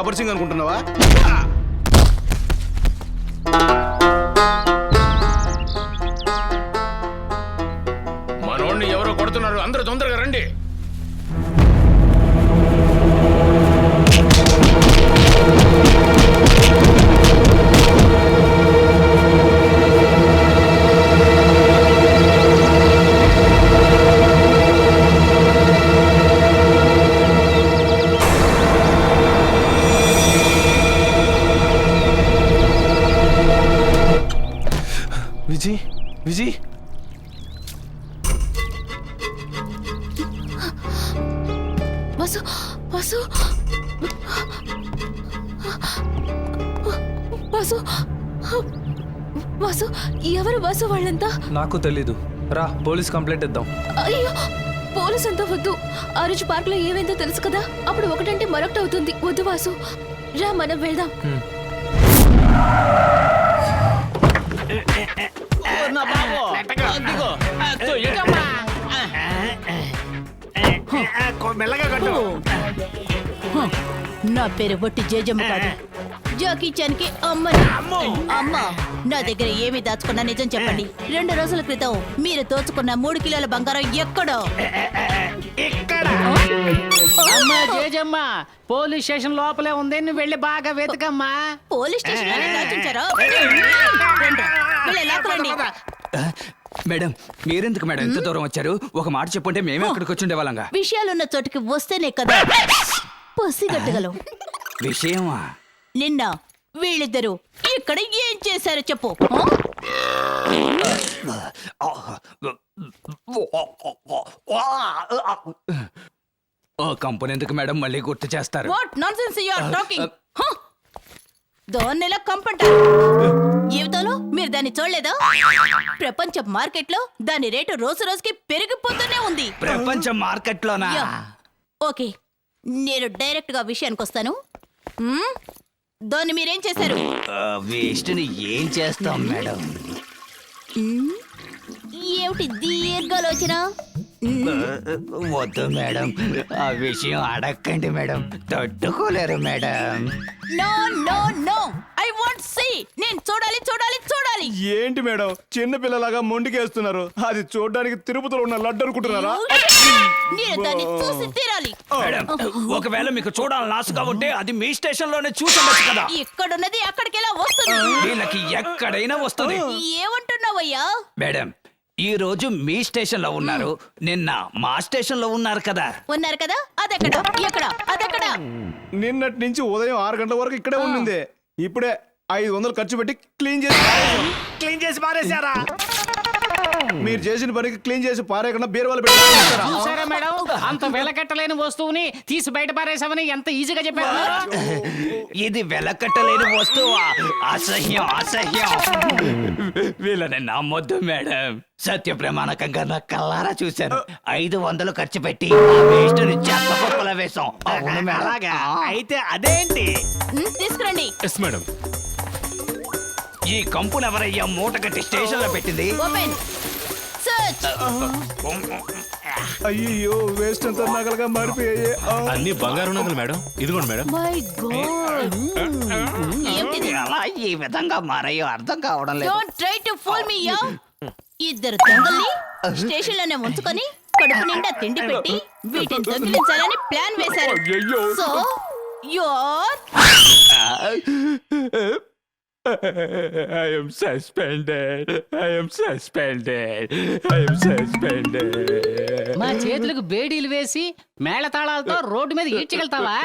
గబ్బర్ సింగ్ అనుకుంటున్నావా తెలీదు. రా పోలీస్ కంప్లైంట్ ఇద్దాం. అయ్యో పోలీస్ అంతా వద్దు. ఆ రోజు పార్క్లో ఏమైందో తెలుసు కదా? అప్పుడు ఒకటంటే మరొకటి అవుతుంది. వద్దు వాసు. రా మనం వెళ్దాం. హ్మ్. మెల్లగా కట్టు. నా పేరు బొట్టి జేజమ్మ కాదు. జాకీ చాన్కి అమ్మని అమ్మ నా దగ్గర ఏమి దాచుకున్నా నిజం చెప్పండి రెండు రోజుల క్రితం మీరు దోచుకున్న మూడు కిలోల బంగారం ఎక్కడో అమ్మా జేజమ్మ పోలీస్ స్టేషన్ లోపలే ఉంది నువ్వు వెళ్ళి బాగా వెతకమ్మా పోలీస్ స్టేషన్లోనే దాచుంచారో రండి, వెళ్ళి లాక్కురండి. మేడం మీరెందుకు మేడం ఎంత దూరం వచ్చారు ఒక మాట చెప్పుంటే మేమే అక్కడికి వచ్చి ఉండేవాళ్ళంగా విషయాలున్న చోటికి వస్తేనే కదా పసిగట్టగలం విషయమా నిన్న వీళ్ళిద్దరూ ఇక్కడ ఏం చేశారో చెప్పు ఆ? కంపెనీ ఎందుకు మేడం మళ్ళీ గుర్తు చేస్తారు? What nonsense you are talking? దాన్ని ఎలా కంపంటారు జీవితంలో మీరు దాన్ని చూడలేదా? ప్రపంచ మార్కెట్లో దాని రేటు రోజు రోజుకి పెరిగిపోతూనే ఉంది. ప్రపంచ మార్కెట్లోనా? యా. ఓకే నేను డైరెక్ట్గా విషయానికి వస్తాను? దాన్ని మీరేం చేశారు వేస్ట్ని ఏం చేస్తాం మేడం? ఏమిటి దీర్ఘాలోచన? వద్దు మేడం. ఆ విషయం అడక్కండి మేడం. తట్టుకోలేరు madam. No no no. I want see. నేను చూడాలి చూడాలి చూడాలి. ఏంటి మేడం? చిన్న పిల్లలాగా మొండికేస్తున్నారు. అది చూడడానికి తిరుపతిలో ఉన్న లడ్డు అనుకుంటున్నారా? నేను దాన్ని చూసి తీరాలి. మేడం ఒకవేళ మీకు చూడాలని ఆశగా ఉంటే అది మీ స్టేషన్లోనే చూసుండొచ్చు కదా. ఇక్కడున్నది అక్కడికెలా వస్తుంది? వీళ్ళకి ఎక్కడైనా వస్తుంది. ఏమంటున్నావయ్యా? మేడం ఈ రోజు మీ స్టేషన్లో ఉన్నారు నిన్న మా స్టేషన్లో ఉన్నారు కదా. ఉన్నారు కదా? అదెక్కడ? ఎక్కడ? అదెక్కడ? నిన్నటి నుంచి ఉదయం ఆరు గంటల వరకు ఇక్కడే ఉండింది. ఇప్పుడే ఐదు వందలు ఖర్చు పెట్టి క్లీన్ చేసి. క్లీన్ చేసి పారేశారా? మీరు చేసిన పనికి క్లీన్ చేసి పారేయకుండా బీరువాలు పెట్టి చూసారా మేడం? అంత వెలకట్టలేని వస్తువుని తీసి బయట పారేసామని ఎంత ఈజీగా చెప్పారు? ఇది వెలకట్టలేని వస్తువు? అసహ్యం అసహ్యం. వీళ్ళని నమ్మొద్దు మేడం. సత్య ప్రమాణకంగా నా కల్లారా చూశాను. ఐదు వందలు ఖర్చు పెట్టి వేస్ట్ చెత్త కుప్పల మేడం. అలాగా? అయితే అదేంటి? తీసుకురండి. ఎస్ మేడం ఈ కంపును ఎవరయ్యా మూట కట్టి స్టేషన్లో పెట్టింది? ఓపెన్ అయ్యో వేస్ట్ అంతా నగలుగా మారిపోయాయి. అన్ని బంగారు నగలు మేడం. ఇదిగోండి మేడం. మై గాడ్ ఏంటిది ఈ విధంగా మారయ్యో అర్థం కావడం లేదు. Don't try to fool me yeah ఇద్దరు దొంగల్ని స్టేషన్లోనే ఉంచుకొని కడుపు నిండా తిండి పెట్టి వీటిని దొంగిలించాలని ప్లాన్ వేశారు. So your I am suspended. I am suspended. I am suspended. మా చేతులకు బేడీలు వేసి మేళతాళాలతో రోడ్డు మీద ఈడ్చగలుగుతావా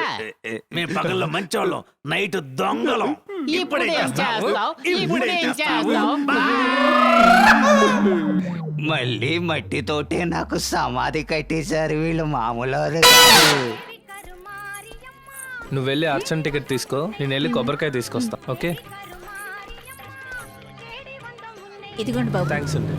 మేము పగల్లో మంచోళ్ళం. నైట్ దొంగలం. ఇప్పుడు ఏం చేస్తావు? ఇప్పుడు ఏం చేస్తావు? మళ్ళీ మట్టితోటే నాకు సమాధి కట్టేశారు వీళ్ళు మామూలు. నువ్వు వెళ్ళి అర్చన్ టికెట్ తీసుకో. నేను వెళ్ళి కొబ్బరికాయ తీసుకొస్తా. ఓకే? ఇదిగోండి బాబు. థ్యాంక్స్ అండి.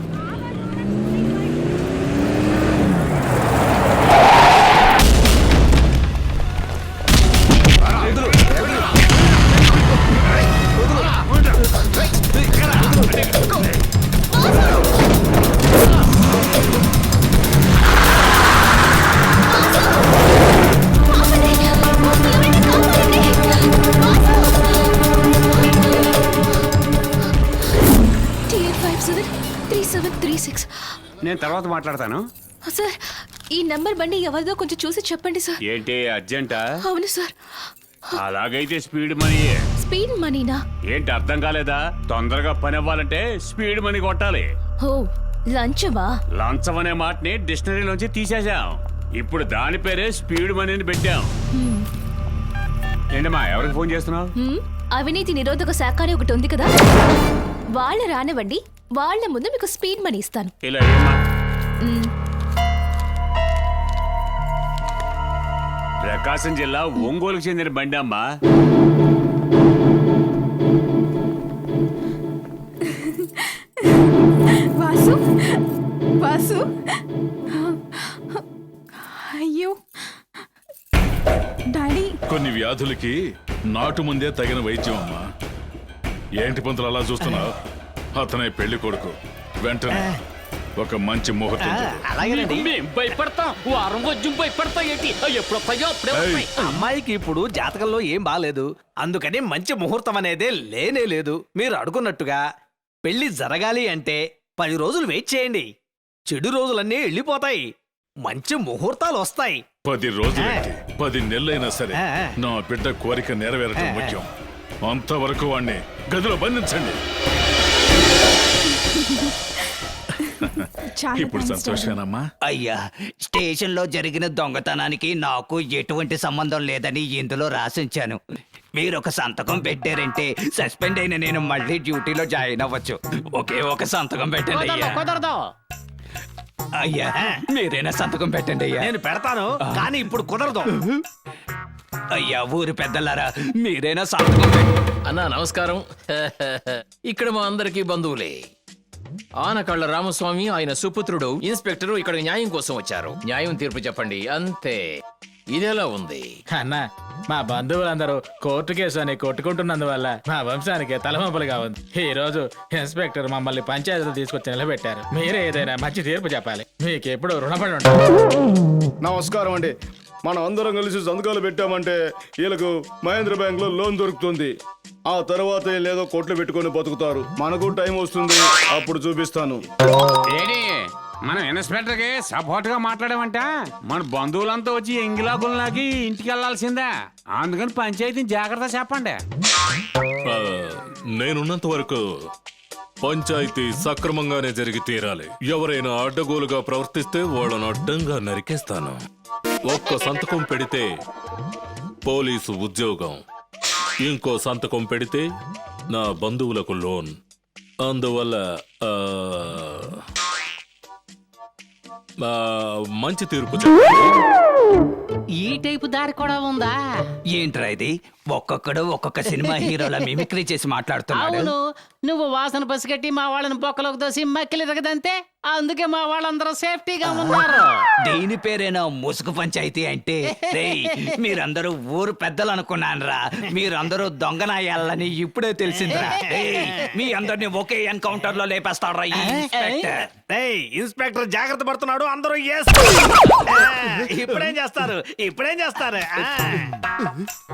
తర్వాత మాట్లాడతాను. సార్ ఈ నంబర్ బండి ఎవరిదో కొంచెం చూసి చెప్పండి సార్. ఏంటి అర్జెంటా? అవును సార్. అలాగైతే స్పీడ్ మనీ స్పీడ్ మనీనా? ఏంటి అర్థం కాలేదా? తొందరగా పని అవ్వాలంటే స్పీడ్ మనీ కొట్టాలి. ఓ లంచమా? లంచం అనే మాటని డిక్షనరీలోంచి తీసేశాం. ఇప్పుడు దాని పేరే స్పీడ్ మనీని పెట్టాం. ఏంటమ్మా ఎవరికి ఫోన్ చేస్తున్నావు? అవినీతి నిరోధక శాఖ అని ఒకటి ఉంది కదా? వాళ్ళ రానివ్వండి వాళ్ళ ముందు మీకు స్పీడ్ మనీ ఇస్తాను. ఇలా ఏమ్మా? మ్, ప్రకాశం జిల్లా ఒంగోలుకు చెందిన బండి అమ్మా. వాసు వాసు. అయ్యో. డాడీ. కొన్ని వ్యాధులకి నాటు ముందే తగిన వైద్యం అమ్మా. ఏంటి పంతులు అలా చూస్తున్నావు? అతనే పెళ్ళి కొడుకు. వెంటనే. ఒక మంచి ముహూర్తం. అలాగేనండి. భయపడతాం. వారం భయపడతాం ఏంటి? ఎప్పుడు వస్తాయో అప్పుడే వస్తాయి అమ్మాయికి ఇప్పుడు జాతకంలో ఏం బాలేదు. అందుకని మంచి ముహూర్తం అనేదే లేనే లేదు. మీరు అడుగున్నట్టుగా పెళ్ళి జరగాలి అంటే పది రోజులు వెయిట్ చేయండి. చెడు రోజులన్నీ వెళ్ళిపోతాయి మంచి ముహూర్తాలు వస్తాయి. పది రోజులకి పది నెలలైనా సరే ఆ. నా బిడ్డ కోరిక నెరవేరటం. ముఖ్యం. అంతవరకు వాణ్ణి గదిలో బంధించండి. చాలా ఇప్పుడు డాడీ. సంతోషమేనమ్మా? అయ్యా స్టేషన్లో జరిగిన దొంగతనానికి నాకు ఎటువంటి సంబంధం లేదని ఇందులో రాసించాను. మీరు ఒక సంతకం పెట్టారంటే సస్పెండ్ అయిన నేను మళ్ళీ డ్యూటీలో జాయిన్ అవ్వచ్చు. ఒకే ఒక సంతకం పెట్టండి కుదరదు అయ్యా. కుదరదు. అయ్యా మీరైనా సంతకం పెట్టండి అయ్యా. నేను పెడతాను కానీ ఇప్పుడు కుదరదు. అయ్యా ఊరు పెద్దలారా మీరైనా సంతకం పెట్టండి. అన్నా నమస్కారం. ఇక్కడ మా అందరికీ బంధువులే. ఆనకళ్ళ రామస్వామి ఆయన సుపుత్రుడు ఇన్స్పెక్టరు ఇక్కడ న్యాయం కోసం వచ్చారు. న్యాయం తీర్పు చెప్పండి అంతే. ఇదెలా ఉంది? అన్న మా బంధువులందరూ కోర్టు కేసు అని కొట్టుకుంటున్నందువల్ల మా వంశానికి తలమంపులుగా ఉంది. ఈ రోజు ఇన్స్పెక్టర్ మమ్మల్ని పంచాయతీలో తీసుకొచ్చి నిలబెట్టారు. మీరే ఏదైనా మంచి తీర్పు చెప్పాలి. మీకు ఎప్పుడు రుణపడి ఉంటారు. నమస్కారం అండి. మనం అందరం కలిసి సంతకాలు పెట్టామంటే వీళ్ళకు మహేంద్ర బ్యాంక్లో లోన్ దొరుకుతుంది. ఆ తర్వాత లేదో కొట్లు పెట్టుకొని బతుకుతారు. మనకు టైం వస్తుంది అప్పుడు చూపిస్తాను. మనం ఇన్స్పెక్టర్కి సపోర్ట్గా మాట్లాడామంట. మన బంధువులంతా వచ్చి ఎంగిలాకుల్లాకి ఇంటికి వెళ్ళాల్సిందే అందుకని పంచాయతీని జాగ్రత్త చెప్పండి. నేనున్నంత వరకు పంచాయతీ సక్రమంగానే జరిగి తీరాలి. ఎవరైనా అడ్డగోలుగా ప్రవర్తిస్తే వాళ్ళను అడ్డంగా నరికేస్తాను. ఒక్క సంతకం పెడితే పోలీసు ఉద్యోగం. ఇంకో సంతకం పెడితే నా బంధువులకు లోన్. అందువల్ల మంచి తీర్పు చెప్పండి. ఈ టైపు దారి కూడా ఉందా? ఏంట్రా ఇది? ఒక్కొక్కడు ఒక్కొక్క సినిమా హీరోల మిమిక్రీ చేసి మాట్లాడుతున్నాడు. అవును. నువ్వు వాసన పసిగట్టి మా వాళ్ళని బొక్కలోకి దోసి మక్కిలి రగదంతే అందుకే మా వాళ్ళందరూ సేఫ్టీగా ఉన్నారు. దీని పేరేనా ముసుగు పంచాయతీ అంటే రేయ్, మీరందరూ ఊరు పెద్దలు అనుకున్నానురా మీరందరూ దొంగనాయాలని ఇప్పుడే తెలిసిందిరా. రేయ్, మీ అందరిని ఒకే ఎన్కౌంటర్లో లేపేస్తాడ్రా ఈ ఇన్స్పెక్టర్. ఏయ్, ఇన్స్పెక్టర్ జాగ్రత్త పడుతున్నాడు అందరూ yes. ఆ, ఇప్పుడేం చేస్తారు. ఇప్పుడేం చేస్తారు?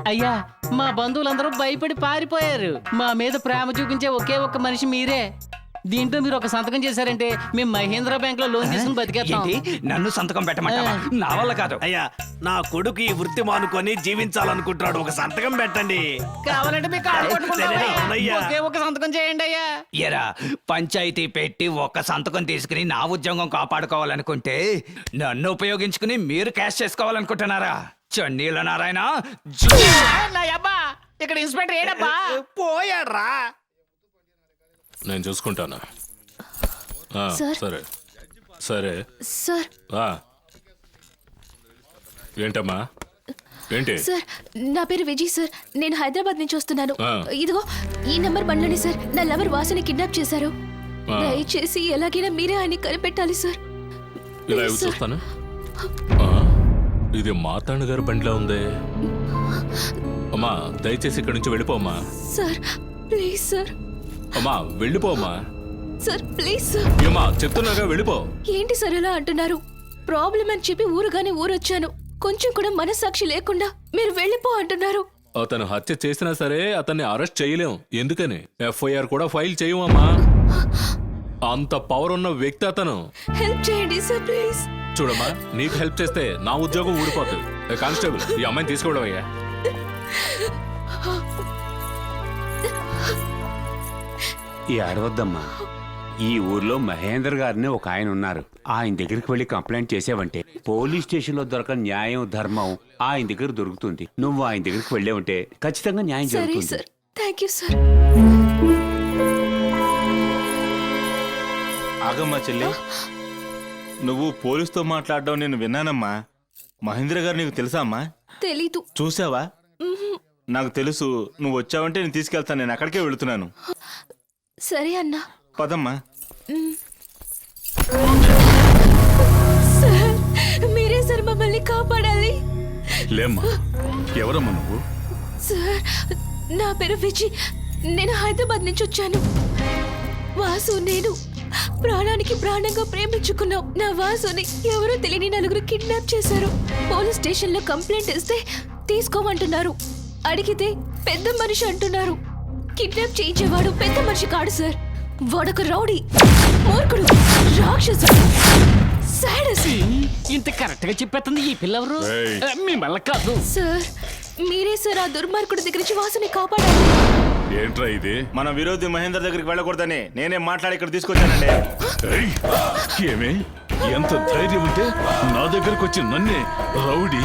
అయ్యా మా బంధువులందరూ భయపడి పారిపోయారు. మా మీద ప్రేమ చూపించే ఒకే ఒక్క మనిషి మీరే. దీంట్లో మీరు ఒక సంతకం చేశారంటే మేము మహేంద్ర బ్యాంక్లో లోన్ తీసుకుని బతికేస్తాం ఏంటి? నన్ను సంతకం పెట్టమంటావా? నా వల్ల కాదు. అయ్యా నా కొడుకు ఈ వృత్తి మానుకొని జీవించాలనుకుంటున్నాడు. ఒక సంతకం పెట్టండి. కావాలంటే మీకు కాళ్ళు పట్టుకుంటాం. సరే, అవునయ్యా. ఒకే ఒక సంతకం చేయండి అయ్యా. ఎరా పంచాయతీ పెట్టి ఒక్క సంతకం తీసుకుని నా ఉద్యోగం కాపాడుకోవాలనుకుంటే నన్ను ఉపయోగించుకుని మీరు క్యాష్ చేసుకోవాలనుకుంటున్నారా? చన్నీల నారాయణ జూ. నా అబ్బా ఇక్కడ ఇన్స్పెక్టర్ ఏడబ్బా? పోయాడ్రా. నేను చూసుకుంటాను. ఆ, సార్. సరే. సరే. సార్. ఆ. ఏంటమ్మా? ఏంటి? సార్ నా పేరు విజయ్ సార్. నేను హైదరాబాద్ నుంచి వస్తున్నాను. ఆ. ఇదిగో ఈ నంబర్ బండ్లోనే సార్. నా లవర్ వాసుని కిడ్నాప్ చేశారు. ఆ. దయచేసి ఎలాగైనా మీరే ఆయన్ని కనిపెట్టాలి సార్. ఇలా ఇవి సార్. చూస్తాను? ఆ, ఇది మాతాండ గారి బండిలో ఉంది. అమ్మా దయచేసి ఇక్కడి నుంచి వెళ్ళిపోమ్మా సార్ ప్లీజ్ సార్. అమ్మా వెళ్ళిపోమ్మా. Sir please sir. ఏమా చెప్తున్నాగా వెళ్ళిపో. ఏంటి సార్ ఇలా అంటున్నారు? ప్రాబ్లం అని చెప్పి ఊరుగానే ఊరొచ్చాను. కొంచెం కూడా మనస్సాక్షి లేకుండా మీరు వెళ్ళిపో అంటున్నారు. అతను హత్య చేసినా సరే అతన్ని అరెస్ట్ చేయలేం. ఎందుకని? ఎఫ్ఐఆర్ కూడా ఫైల్ చేయమమ్మా. అంత పవర్ ఉన్న వ్యక్తి అతను. హెల్ప్ చేయండి సార్ ప్లీజ్. చూడమ్మా నీకు హెల్ప్ చేస్తే నా ఉద్యోగం ఊడిపోతుంది కానిస్టేబుల్ ఈ అమ్మాయిని తీసుకోవడం అయ్యా. ఈ అరవద్దమ్మా. ఈ ఊర్లో మహేందర్ గారిని ఒక ఆయన ఉన్నారు. ఆయన దగ్గరికి వెళ్ళి కంప్లైంట్ చేసావంటే పోలీస్ స్టేషన్లో దొరకని న్యాయం ధర్మం ఆయన దగ్గర దొరుకుతుంది. నువ్వు ఆయన దగ్గరికి వెళ్ళే ఉంటే ఖచ్చితంగా న్యాయం జరుగుతుంది. ఆగమ్మా చెల్లి. నువ్వు పోలీసుతో మాట్లాడడం నేను విన్నానమ్మా. మహేంద్ర గారు నీకు తెలుసా అమ్మా? తెలీదు. చూసావా? నాకు తెలుసు నువ్వు వచ్చావంటే నేను తీసుకెళ్తాను నేను అక్కడికే వెళుతున్నాను. సరే అన్నా. పదమ్మా. సార్ మీరే సార్ మమ్మల్ని కాపాడాలి. లేమ్మా ఎవరమ్మా నువ్వు? సార్ నా పేరు విజయ్ నేను హైదరాబాద్ నుంచి వచ్చాను. వాసు నేను ప్రాణానికి ప్రాణంగా ప్రేమించుకున్నాం. నా వాసుని ఎవరో తెలియని నలుగురు కిడ్నాప్ చేశారు. పోలీస్ స్టేషన్లో కంప్లైంట్ ఇస్తే తీసుకోమంటున్నారు. అడిగితే పెద్ద మనిషి అంటున్నారు. కిడ్నాప్ చేయించేవాడు పెద్ద మనిషి కాడు సార్. వాడొక రౌడీ మూర్ఖుడు రాక్షసుడు. సాడస్ ఇంత కరెక్ట్గా చెప్పేస్తుంది ఈ పిల్లవరు? ఏయ్. మిమ్మల్ని కాదు. సార్ మీరే సార్ ఆ దుర్మార్గుడి దగ్గర నుంచి వాసుని కాపాడాలి. ఏంట్రా ఇది? మన విరోధి మహేంద్ర దగ్గరికి వెళ్ళకూడదని నేనే మాట్లాడి ఇక్కడ తీసుకొచ్చానండి. ఏయ్, ఏమే? ఎంత ధైర్యం ఉంటే నా దగ్గరకు వచ్చి నన్నే రౌడీ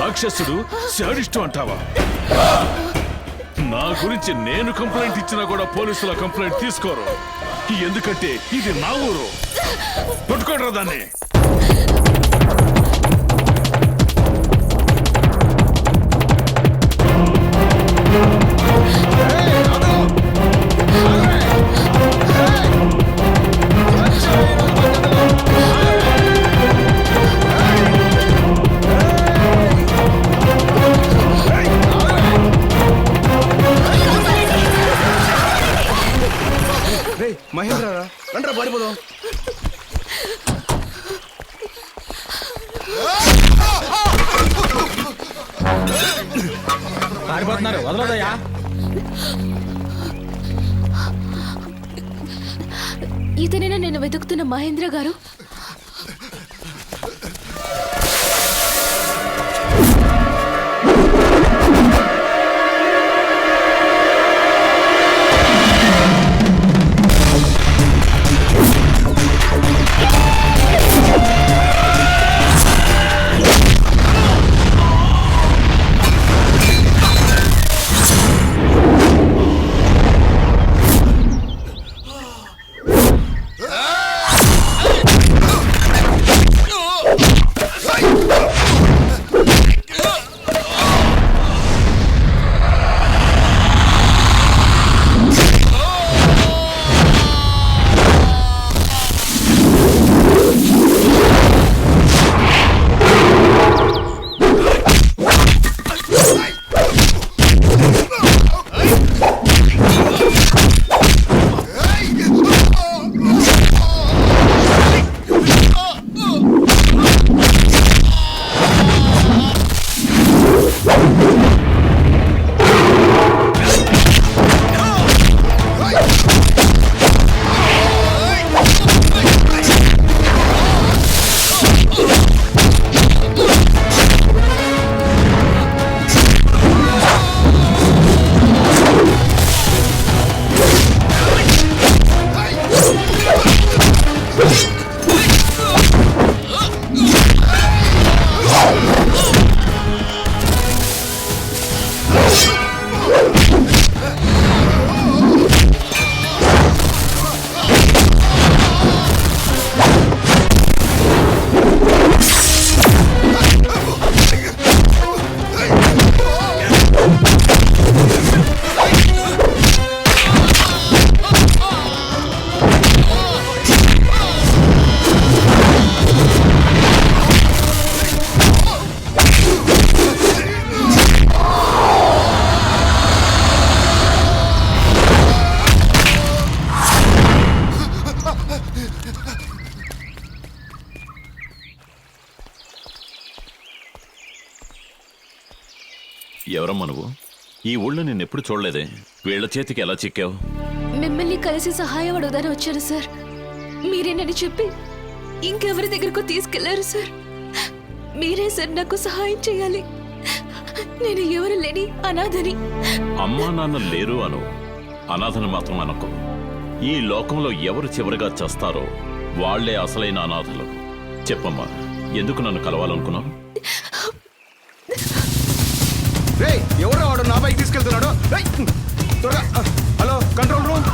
రాక్షసుడు శాడిస్టు అంటావా? నా గురించి నేను కంప్లైంట్ ఇచ్చినా కూడా పోలీసుల కంప్లైంట్ తీసుకోరు. ఎందుకంటే ఇది నా ఊరు. పట్టుకోడరా దాన్ని. మహేంద్ర రండ్రా పారిపోదాం పారిపో పారిపోతున్నారు వదలదయ్యా ఇతనేనా నేను వెతుకుతున్న మహేంద్ర గారు? ఈ ఊళ్ళో నేను ఎప్పుడు చూడలేదే. వీళ్ళ చేతికి ఎలా చిక్కావు? మిమ్మల్ని కలిసి సహాయం అడుగుదాని వచ్చాను సార్. మీరేనని చెప్పి ఇంకెవరి దగ్గరకు తీసుకెళ్ళారు సార్? మీరే సార్ నాకు సహాయం చేయాలి. నేను ఎవరు లేని అనాథని. అమ్మా నాన్న లేరు అను. అనాథను మాత్రం అనకు. ఈ లోకంలో ఎవరు చివరిగా చస్తారో వాళ్ళే అసలైన అనాథలు. చెప్పమ్మా ఎందుకు నన్ను కలవాలనుకున్నావు? రేయ్ ఎవరు వాడు బైక్ తీసుకెళ్తున్నాడు. త్వరగా హలో కంట్రోల్ రూమ్.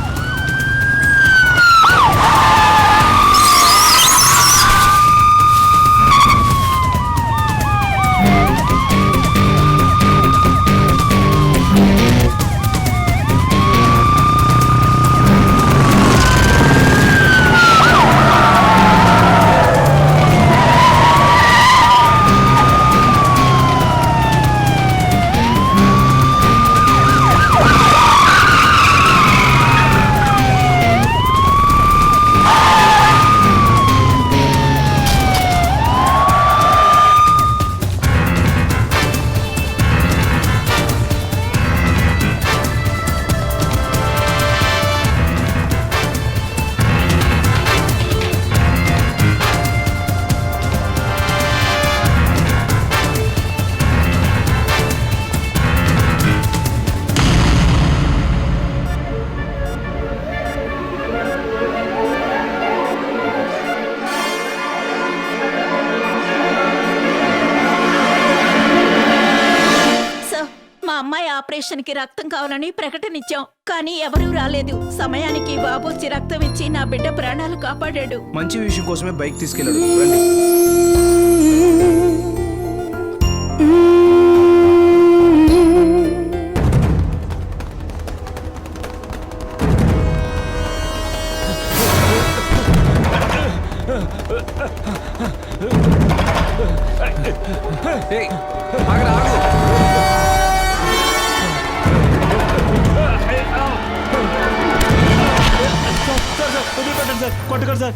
ఆపరేషన్కి రక్తం కావాలని ప్రకటన ఇచ్చాం కానీ ఎవరూ రాలేదు. సమయానికి బాబు వచ్చి రక్తం ఇచ్చి నా బిడ్డ ప్రాణాలు కాపాడాడు. మంచి విషయం కోసమే బైక్ తీసుకెళ్ళాడు. రండి.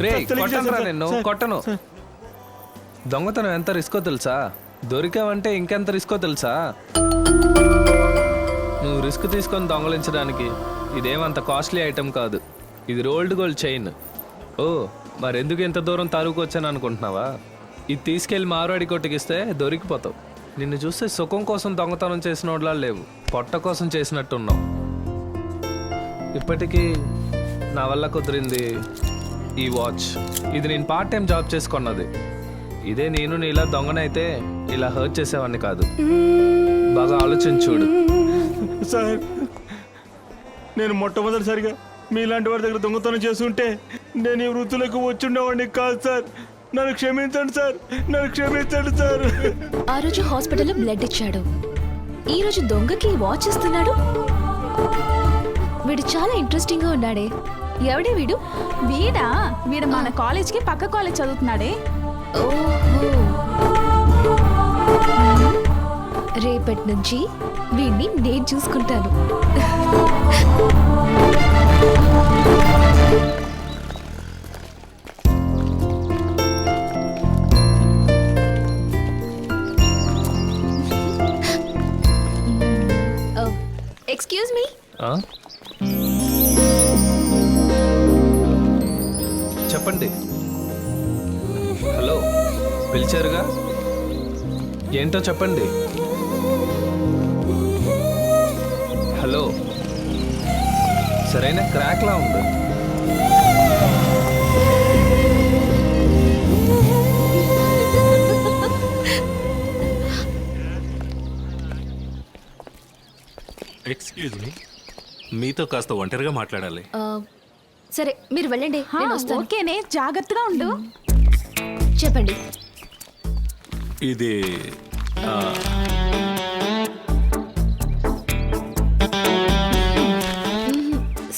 రే కొట్టనురా నిన్ను కొట్టను. దొంగతనం ఎంత రిస్కో తెలుసా? దొరికావంటే ఇంకెంత రిస్కో తెలుసా? నువ్వు రిస్క్ తీసుకొని దొంగలించడానికి ఇదేమంత కాస్ట్లీ ఐటెం కాదు. ఇది రోల్డ్ గోల్డ్ చైన్. ఓ మరెందుకు ఇంత దూరం తరువుకు వచ్చాను అనుకుంటున్నావా? ఇది తీసుకెళ్ళి మారువాడి కొట్టుకిస్తే దొరికిపోతావు. నిన్ను చూస్తే సుఖం కోసం దొంగతనం చేసిన వాళ్ళ లేవు. పొట్ట కోసం చేసినట్టున్నావు. ఇప్పటికీ నా వల్ల కుదిరింది ఈ వాచ్. ఇది నేను పార్ట్ టైం జాబ్ చేసుకున్నది. ఇదే నేను నీలా దొంగనైతే ఇలా హర్ట్ చేసేవాడిని కాదు. బాగా ఆలోచించి చూడు. సార్ నేను మొట్టమొదటిసారిగా మీలాంటి వారి దగ్గర దొంగతనం చేస్తుంటే నేను ఈ వృత్తులకు వచ్చుండేవాడిని కాదు సార్. నన్ను క్షమించండి సార్. నన్ను క్షమించండి సార్. ఆ రోజు హాస్పిటల్లో బ్లడ్ ఇచ్చాడు. ఈ రోజు దొంగకి వాచ్ ఇస్తున్నాడు. వీడు చాలా ఇంట్రెస్టింగ్గా ఉన్నాడే. ఎవడే వీడు? వీడా? వీడు మన కాలేజ్కి పక్క కాలేజ్ చదువుతున్నాడే. రేపటి నుంచి వీడిని నేను చూసుకుంటాను. పిలిచారుగా? ఏంటో చెప్పండి. హలో. సరైన క్రాక్లా ఉంది ఎక్స్క్యూజ్ మీ మీతో కాస్త ఒంటరిగా మాట్లాడాలి. సరే మీరు వెళ్ళండి నేను వస్తాను. ఓకేనే జాగ్రత్తగా ఉండు. చెప్పండి. ఇది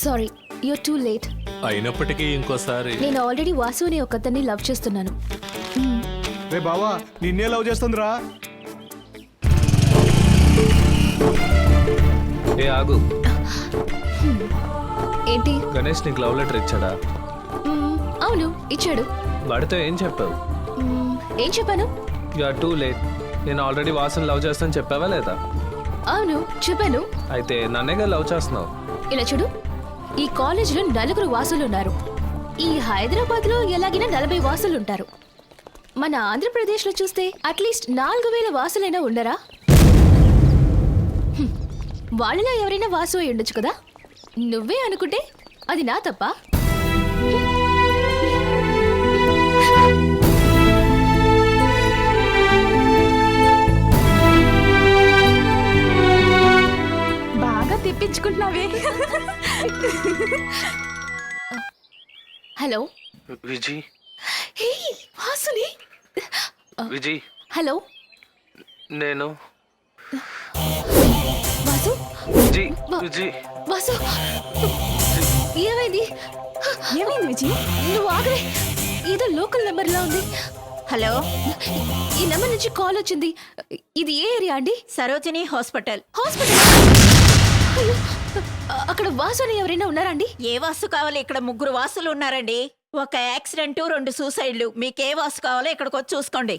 సారీ యూర్ టూ లేట్ అయినప్పటికీ ఇంకోసారి. నేను ఆల్రెడీ వాసు అనే ఒకతన్ని లవ్ చేస్తున్నాను. రే బావా నిన్నే లవ్ చేస్తుందిరా. ఏ ఆగు. ఏంటి? గణేష్ నీకు లవ్ లెటర్ ఇచ్చాడా? మ్మ్, అవును ఇచ్చాడు. వాడితో ఏం చెప్పావు? మ్మ్, ఏం చెప్పాను? యు ఆర్ టూ లేట్ నేను ఆల్రెడీ వాసన లవ్ చేస్తాను చెప్పావా లేదా? అవును చెప్పాను. అయితే నన్నేగా లవ్ చేస్తున్నావు? ఇలా చూడు ఈ కాలేజీలో నలుగురు వాసులు ఉన్నారు. ఈ హైదరాబాద్లో ఎలాగైనా నలభై వాసులు ఉంటారు. మన ఆంధ్రప్రదేశ్లో చూస్తే అట్లీస్ట్ నాలుగు వేల వాసులైనా ఉండరా. వాళ్ళలో ఎవరైనా వాసు అయి ఉండొచ్చు కదా? నువ్వే అనుకుంటే అది నా తప్ప? తెప్పించుకుంటున్నావే. హలో. విజీ. హే వాసుని. విజీ. హలో. నేను. వాసు. విజీ విజీ. వాసు. ఏమైంది? ఏమైంది విజయ్ నువ్వు ఆగవే. ఏదో లోకల్ నెంబర్ లా ఉంది. హలో. ఈ నెంబర్ నుంచి కాల్ వచ్చింది. ఇది ఏ ఏరియా అండి? సరోజిని హాస్పిటల్. హాస్పిటల్? అక్కడ వాసు అని ఎవరైనా ఉన్నారా అండి? ఏ వాసు కావాలి? ఇక్కడ ముగ్గురు వాసులు ఉన్నారండి. ఒక యాక్సిడెంట్ రెండు సూసైడ్లు. మీకు ఏ వాసు కావాలో ఇక్కడికి వచ్చి చూసుకోండి.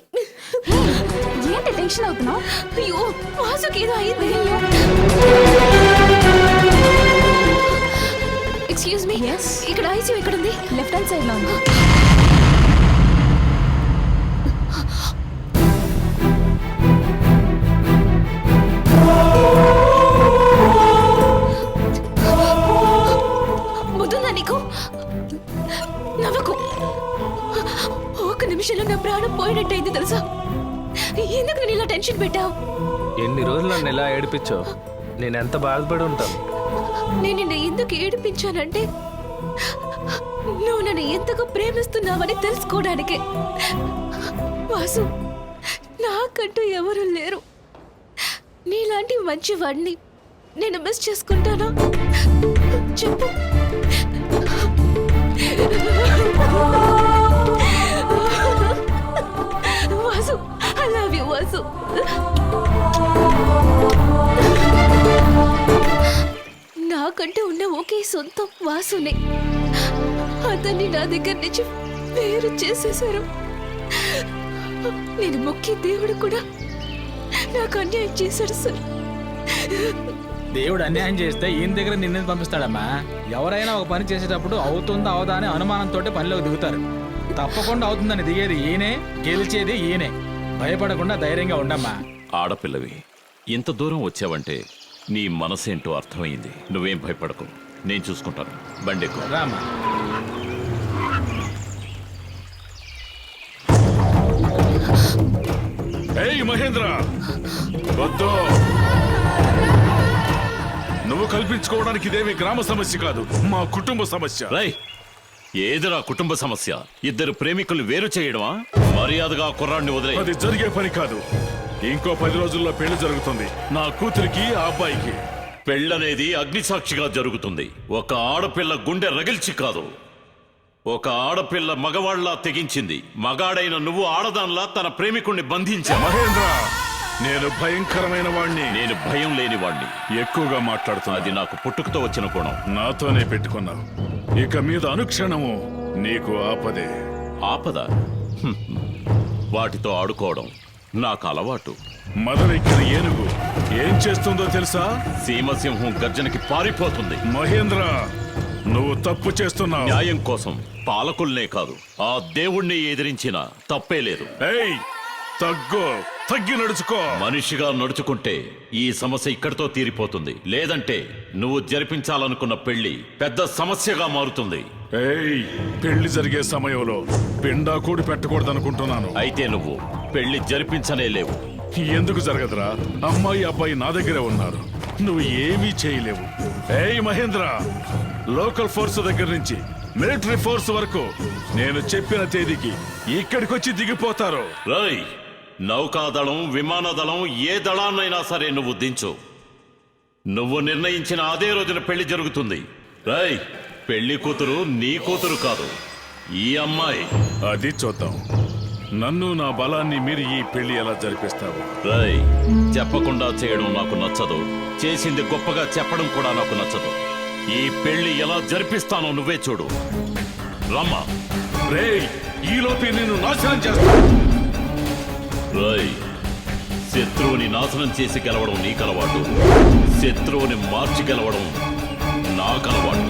ఏంటి టెన్షన్ అవుతున్నావు? అయ్యో వాసుకి ఏదో అయింది. ఎక్స్క్యూజ్ మీ ఇక్కడ ఐసీయూ ఎక్కడ ఉంది లెఫ్ట్ హ్యాండ్ సైడ్లో ఉంది. నిమిషంలో నా ప్రాణం పోయినట్టయింది తెలుసా? ఎందుకు నేను ఇలా టెన్షన్ పెట్టావు? ఎన్ని రోజులు నన్ను ఇలా ఏడిపించావు? నేను ఎంత బాధపడి ఉంటాను? నేను నిన్ను ఎందుకు ఏడిపించానంటే నువ్వు నన్ను ఎంతగా ప్రేమిస్తున్నావని తెలుసుకోవడానికే. వాసు నాకంటూ ఎవరు లేరు. నీలాంటి మంచి వాడిని నేను మిస్ చేసుకుంటానా? చెప్పు. సొంతం వాసునే. అతన్ని నా దగ్గర నుంచి వేరు చేసేశారు. నేను మొక్కి దేవుడు కూడా. నాకు అన్యాయం చేశాడు సార్. దేవుడు అన్యాయం చేస్తే ఈయన దగ్గర నిన్ను పంపిస్తాడమ్మా. ఎవరైనా ఒక పని చేసేటప్పుడు అవుతుందా అవుదా అని అనుమానంతో పనిలోకి దిగుతారు. తప్పకుండా అవుతుందని దిగేది ఈయనే గెలిచేది ఈయనే. భయపడకుండా ధైర్యంగా ఉండమ్మా. ఆడపిల్లవి ఇంత దూరం వచ్చావంటే నీ మనసేంటో అర్థమైంది నువ్వేం భయపడకు. నేను చూసుకుంటాను. బండెక్కు రామా. ఏయ్ మహేంద్ర! వద్దు. నువ్వు కల్పించుకోవడానికి ఇదేమి గ్రామ సమస్య కాదు మా కుటుంబ సమస్య. రై ఏదిరా కుటుంబ సమస్య? ఇద్దరు ప్రేమికులు వేరు చేయడమా? మర్యాదగా ఆ కుర్రాడిని వదిలే అది జరిగే పని కాదు. ఇంకో పది రోజుల్లో పెళ్ళి జరుగుతుంది. నా కూతురికి ఆ అబ్బాయికి. పెళ్ళనేది అగ్నిసాక్షిగా జరుగుతుంది. ఒక ఆడపిల్ల గుండె రగిల్చి కాదు. ఒక ఆడపిల్ల మగవాళ్ళా తెగించింది. మగాడైన నువ్వు ఆడదాన్లా తన ప్రేమికుణ్ణి బంధించా. మహేంద్ర నేను భయంకరమైన వాణ్ణి. నేను భయం లేని వాణ్ణి. ఎక్కువగా మాట్లాడుతున్నా. అది నాకు పుట్టుకతో వచ్చిన గుణం నాతోనే పెట్టుకున్నావు. ఇక మీద అనుక్షణము నీకు ఆపదే. ఆపద. వాటితో ఆడుకోవడం. నాకు అలవాటు. మదవెక్కిన ఏనుగు. ఏం చేస్తుందో తెలుసా? సీమసింహం గర్జనకి పారిపోతుంది. మహేంద్ర నువ్వు తప్పు చేస్తున్నావు. న్యాయం కోసం పాలకుల్నే కాదు ఆ దేవుణ్ణి ఎదిరించిన తప్పే లేదు. ఏయ్ తగ్గు తగ్గి నడుచుకో. మనిషిగా నడుచుకుంటే ఈ సమస్య ఇక్కడితో తీరిపోతుంది. లేదంటే నువ్వు జరిపించాలనుకున్న పెళ్ళి పెద్ద సమస్యగా మారుతుంది. ఏయ్ పెళ్ళి జరిగే సమయంలో పిండా కూడి పెట్టకూడదనుకుంటున్నాను. అయితే నువ్వు పెళ్ళి జరిపించనే లేవు. ఎందుకు జరగదురా? అమ్మాయి అబ్బాయి నా దగ్గరే ఉన్నారు. నువ్వు ఏమీ చేయలేవు. ఏయ్ మహేంద్ర! లోకల్ ఫోర్స్ దగ్గర నుంచి మిలిటరీ ఫోర్స్ వరకు నేను చెప్పిన తేదీకి ఇక్కడికొచ్చి దిగిపోతారు. రై నౌకాదళం విమానదళం ఏ దళాన్నైనా సరే నువ్వు దించు. నువ్వు నిర్ణయించిన అదే రోజున పెళ్ళి జరుగుతుంది. రై పెళ్ళి కూతురు నీ కూతురు కాదు ఈ అమ్మాయి. అది చూద్దాం. నన్ను నా బలాన్ని మీరు ఈ పెళ్ళి ఎలా జరిపిస్తావు రై చెప్పకుండా చేయడం నాకు నచ్చదు. చేసింది గొప్పగా చెప్పడం కూడా నాకు నచ్చదు. ఈ పెళ్ళి ఎలా జరిపిస్తానో నువ్వే చూడు. రమ్మా. రేయ్ ఈలోపే నేను నాశనం చేస్తా రై శత్రువుని నాశనం చేసి గెలవడం నీకు అలవాటు శత్రువుని మార్చి గెలవడం నాకు అలవాటు